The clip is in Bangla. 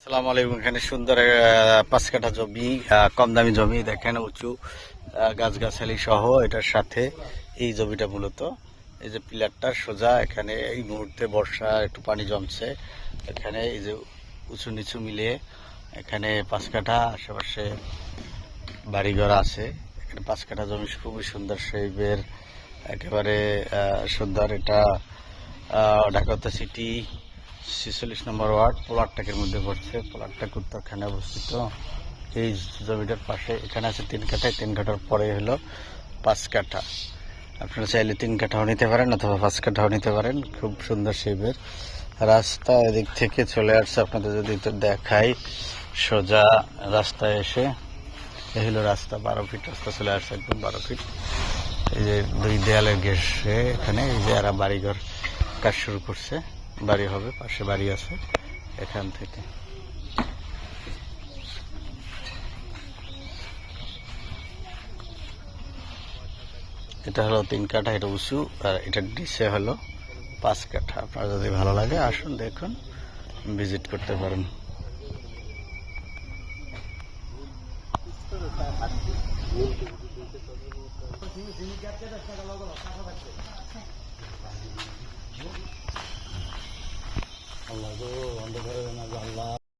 আসসালামু আলাইকুম। এখানে সুন্দর পাঁচ কাঠা জমি কম দামি জমি, দেখেন উঁচু গাছগাছালি সহ এটার সাথে এই জমিটা মূলত। এই যে পিলারটা সোজা, এখানে এই মুহূর্তে বর্ষা, একটু পানি জমছে। এখানে এই যে উঁচু নিচু মিলিয়ে এখানে পাঁচ কাঠা, আশেপাশে বাড়িঘর আছে। এখানে পাঁচ কাঠা জমি খুবই সুন্দর শেপের একেবারে সুন্দর এটা ঢাকা সিটি ছেচল্লিশ নম্বর ওয়ার্ড পোলারটাকের মধ্যে পড়ছে। পোলারটাক উত্তরখানে অবস্থিত। এই জমিটার পাশে, এখানে আছে তিন কাঠায় তিন কাঠার পরে হলো পাঁচ কাঠা। আপনারা চাইলে তিন কাঠাও নিতে পারেন অথবা পাঁচ কাঠাও নিতে পারেন। খুব সুন্দর শেপের রাস্তা এদিক থেকে চলে আসছে। আপনাদের যদি তো দেখাই, সোজা রাস্তায় এসে এ হলো রাস্তা, বারো ফিট রাস্তা চলে আসছে একদম বারো ফিট। এই যে দুই দেয়ালের ঘেসে এখানে, এই যে এরা বাড়িঘর কাজ শুরু করছে। বাড়ি হবে, পাশে বাড়ি আছে, এখান থেকে। এটা হলো তিন কাঠা, এটা উঁচু, আর এটা ডিসে হলো পাঁচ কাঠা। আপনার যদি ভালো লাগে, আসুন, দেখুন, ভিজিট করতে পারেন। আল্লাহ গো অন্ধকারে না আল্লাহ